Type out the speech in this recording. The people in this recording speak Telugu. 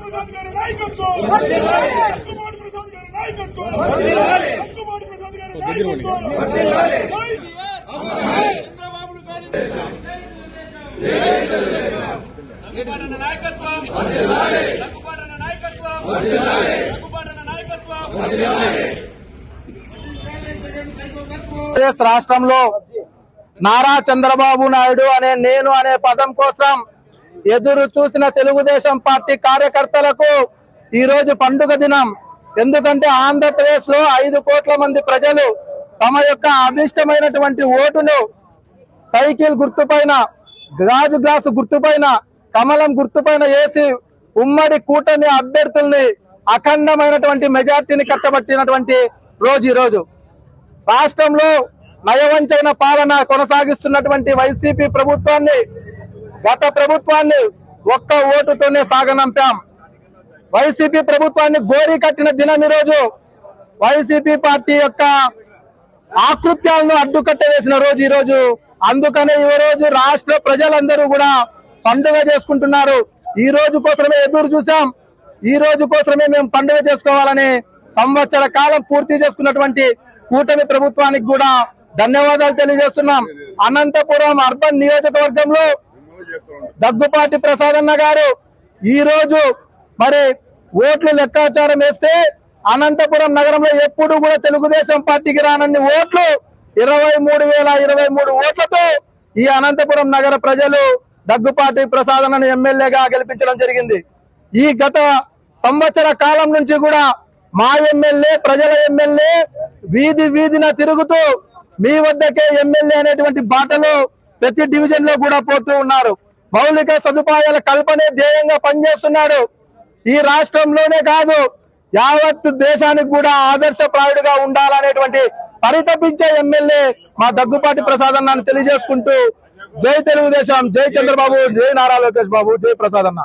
ప్రసాద్ గారి నాయకత్వం ప్రసాద్ గారి నాయకత్వం ప్రసాద్ గారి నాయకత్వం నాయకత్వం నాయకత్వం ఆంధ్రప్రదేశ్ రాష్ట్రంలో నారా చంద్రబాబు నాయుడు అనే నేను అనే పదం కోసం ఎదురు చూసిన తెలుగుదేశం పార్టీ కార్యకర్తలకు ఈ రోజు పండుగ దినం. ఎందుకంటే ఆంధ్రప్రదేశ్లో ఐదు కోట్ల మంది ప్రజలు తమ యొక్క అభిష్టమైనటువంటి ఓటును సైకిల్ గుర్తుపైన గాజు గ్లాసు గుర్తుపైన కమలం గుర్తుపైన వేసి ఉమ్మడి కూటమి అభ్యర్థుల్ని అఖండమైనటువంటి మెజార్టీని కట్టబట్టినటువంటి రోజు ఈరోజు. రాష్ట్రంలో నయవంచైన పాలన కొనసాగిస్తున్నటువంటి వైసీపీ ప్రభుత్వాన్ని గత ప్రభుత్వాన్ని ఒక్క ఓటుతోనే సాగనంపాం. వైసీపీ ప్రభుత్వాన్ని గోరి కట్టిన దినం ఈరోజు రోజు వైసీపీ పార్టీ యొక్క ఆకృత్యాలను అడ్డుకట్ట వేసిన రోజు ఈరోజు. అందుకనే ఈ రోజు రాష్ట్ర ప్రజలందరూ కూడా పండుగ చేసుకుంటున్నారు. ఈ రోజు కోసమే ఎదురు చూసాం ఈ రోజు కోసమే మేము పండుగ చేసుకోవాలని సంవత్సర కాలం పూర్తి చేసుకున్నటువంటి కూటమి ప్రభుత్వానికి కూడా ధన్యవాదాలు తెలియజేస్తున్నాం. అనంతపురం అర్బన్ నియోజకవర్గంలో దగ్గుపాటి ప్రసాదన్న గారు ఈ రోజు మరి ఓట్లు లెక్కాచారం వేస్తే అనంతపురం నగరంలో ఎప్పుడు కూడా తెలుగుదేశం పార్టీకి రానన్ని ఓట్లు ఇరవై మూడు వేల ఇరవై మూడు ఓట్లతో ఈ అనంతపురం నగర ప్రజలు దగ్గుపాటి ప్రసాదనను ఎమ్మెల్యేగా గెలిపించడం జరిగింది. ఈ గత సంవత్సర కాలం నుంచి కూడా మా ఎమ్మెల్యే ప్రజల ఎమ్మెల్యే వీధి వీధిన తిరుగుతూ మీ వద్దకే ఎమ్మెల్యే అనేటువంటి బాటలో ప్రతి డివిజన్లో కూడా పోతూ ఉన్నారు. మౌలిక సదుపాయాల కల్పనే ధ్యేయంగా పనిచేస్తున్నాడు. ఈ రాష్ట్రంలోనే కాదు యావత్తు దేశానికి కూడా ఆదర్శప్రాయుడిగా ఉండాలనేటువంటి పరితపించే ఎమ్మెల్యే మా దగ్గుపాటి ప్రసాద్ అన్నాను తెలియజేసుకుంటూ జై తెలుగుదేశం జై చంద్రబాబు జై నారా లోకేష్ బాబు జై ప్రసాద్ అన్న.